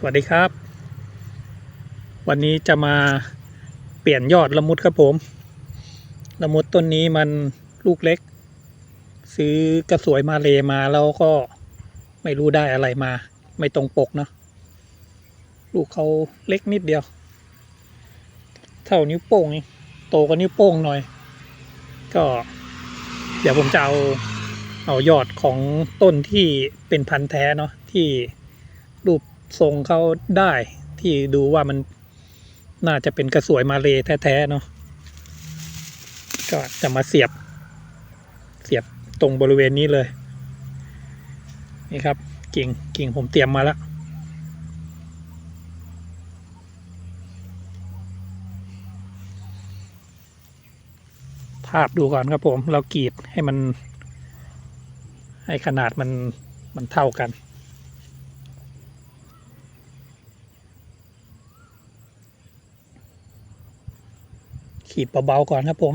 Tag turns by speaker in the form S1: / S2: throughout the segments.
S1: สวัสดีครับ วันนี้จะมาเปลี่ยนยอดละมุดครับผม ละมุดต้นนี้มันลูกเล็ก ซื้อกระสวยมาเลมาแล้วก็ไม่รู้ได้อะไรมา ไม่ตรงปกเนาะลูกเขาเล็กนิดเดียว เท่านิ้วโป้งโตกว่านิ้วโป้งหน่อย ก็ เดี๋ยวผมจะเอาเอายอดของต้นที่เป็นพันธุ์แท้เนาะที่รูป ทรงเขาได้ที่ดูว่ามันน่าจะเป็นกระสวยมาเลแท้ๆเนาะก็จะมาเสียบ เสียบตรงบริเวณนี้เลย นี่ครับกิ่งกิ่งผมเตรียมมาแล้วภาพดูก่อนครับผม เรากรีดให้มัน ให้ขนาดมันมันเท่ากัน ขีดเบาๆก่อนครับผม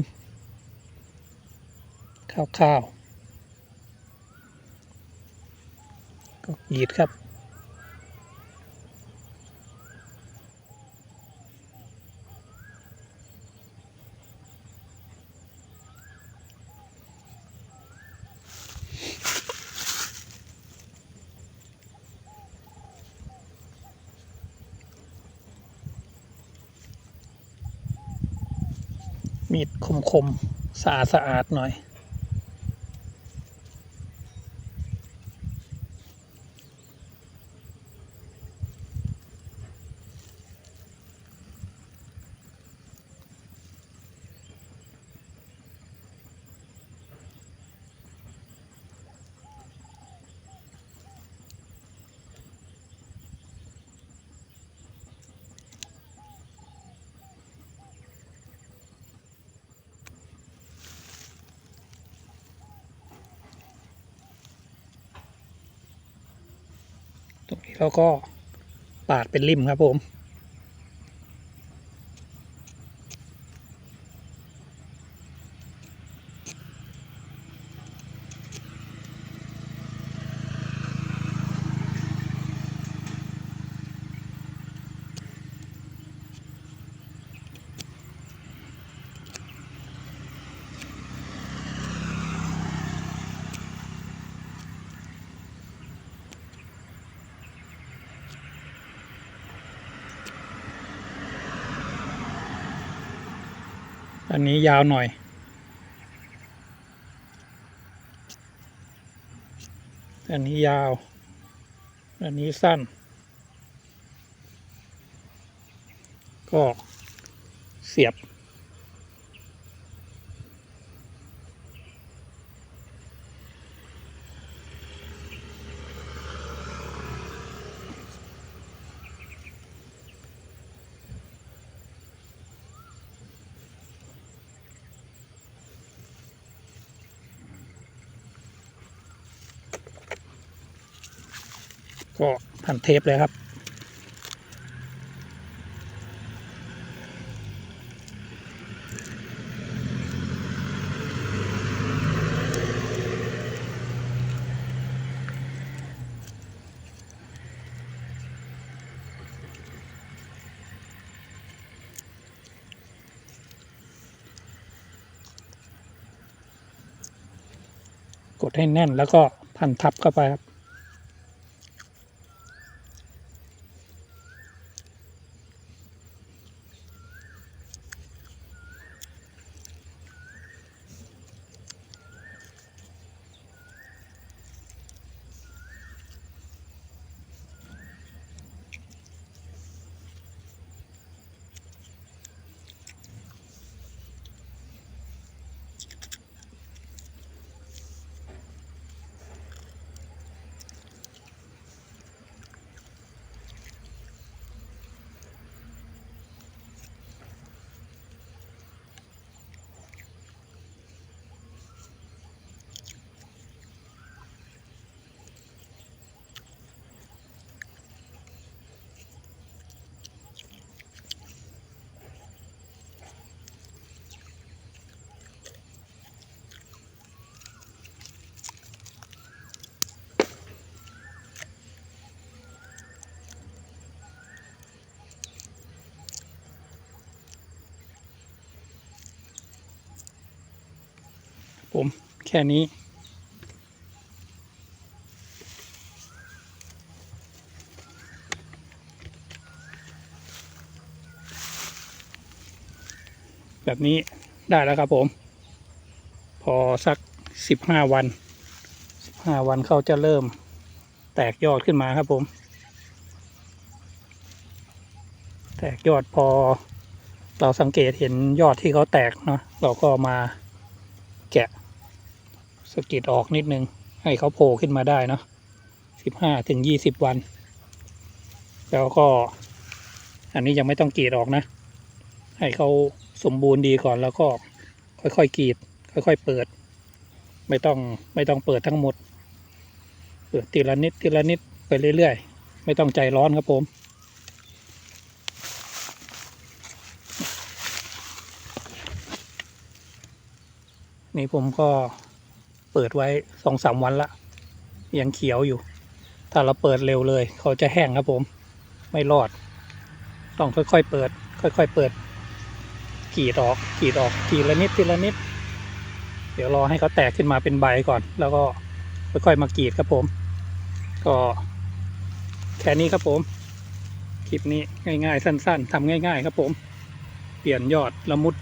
S1: ข้าวๆก็ขีดครับ มีดคมๆสะอาดสะอาดหน่อย ตรงนี้เราก็ปาดเป็นริมครับผม อันนี้ยาวหน่อย อันนี้ยาว อันนี้สั้น ก็เสียบ ก็พันเทปเลยครับ กดให้แน่นแล้วก็พันทับเข้าไปครับ แค่นี้ แบบนี้ได้แล้วครับผม พอสักสิบห้าวันสิบห้าวันเขาจะเริ่มแตกยอดขึ้นมาครับผม แตกยอดพอเราสังเกตเห็นยอดที่เขาแตกเนาะเราก็มาแกะ สกิดออกนิดนึง ให้เขาโผล่ขึ้นมาได้เนาะสิบห้าถึงยี่สิบวัน แล้วก็ อันนี้ยังไม่ต้องกรีดออกนะ ให้เขาสมบูรณ์ดีก่อนแล้วก็ค่อยๆกรีด ค่อย ๆ เปิด ไม่ต้องไม่ต้องเปิดทั้งหมด เปิดทีละนิดทีละนิดไปเรื่อยๆ ไม่ต้องใจร้อนครับผมนี่ผมก็ เปิดไว้สองสามวันละยังเขียวอยู่ ถ้าเราเปิดเร็วเลย เขาจะแห้งครับผม ไม่รอด ต้องค่อยๆเปิด ค่อยๆเปิดกรีดออกกรีดออกทีละนิดทีละนิด เดี๋ยวรอให้เขาแตกขึ้นมาเป็นใบก่อน แล้วก็ค่อยๆมากรีดครับผม ก็แค่นี้ครับผม คลิปนี้ง่ายๆ สั้น ๆทำง่าย ๆ ครับผม เปลี่ยนยอดละมุด